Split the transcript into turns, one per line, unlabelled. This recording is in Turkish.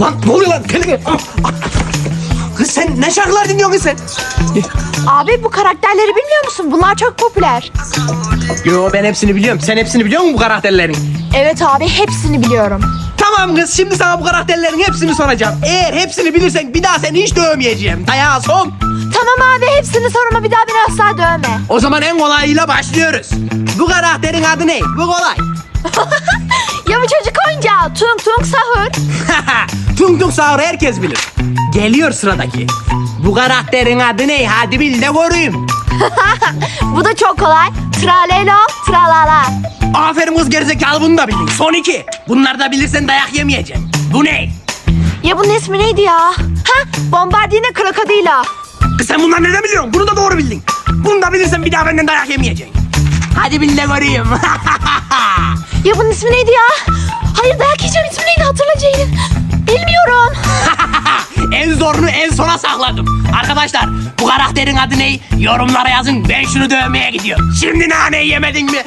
Lan ne oluyor lan? Kendine. Kız sen ne şarkılar dinliyorsun kız sen?
Abi bu karakterleri bilmiyor musun? Bunlar çok popüler.
Yo ben hepsini biliyorum. Sen hepsini biliyor musun bu karakterlerin?
Evet abi hepsini biliyorum.
Tamam kız şimdi sana bu karakterlerin hepsini soracağım. Eğer hepsini bilirsen bir daha seni hiç dövmeyeceğim. Dayağı son.
Tamam abi hepsini sorma bir daha beni asla dövme.
O zaman en kolayıyla başlıyoruz. Bu karakterin adı ne? Bu kolay.
Ya bu çocuk oyuncağı tung tung sahur.
tung tung sahur herkes bilir. Geliyor sıradaki. Bu karakterin adı ne? Hadi bil de göreyim.
bu da çok kolay. Tralelo tralala.
Aferin kız gerizekalı bunu da bildin. Son iki. Bunları da bilirsen dayak yemeyeceksin. Bu ne?
Ya bunun ismi neydi ya? Ha bombardine krokodilo.
Kız sen bunları nereden biliyorsun? Bunu da doğru bildin. Bunu da bilirsen bir daha benden dayak yemeyeceksin. Hadi bil de göreyim.
Ya bunun ismi neydi ya? Hayır dayak yiyeceğim ismi neydi hatırlayacağım. Bilmiyorum.
en zorunu en sona sakladım. Arkadaşlar bu karakterin adı ne? Yorumlara yazın ben şunu dövmeye gidiyorum. Şimdi naneyi yemedin mi?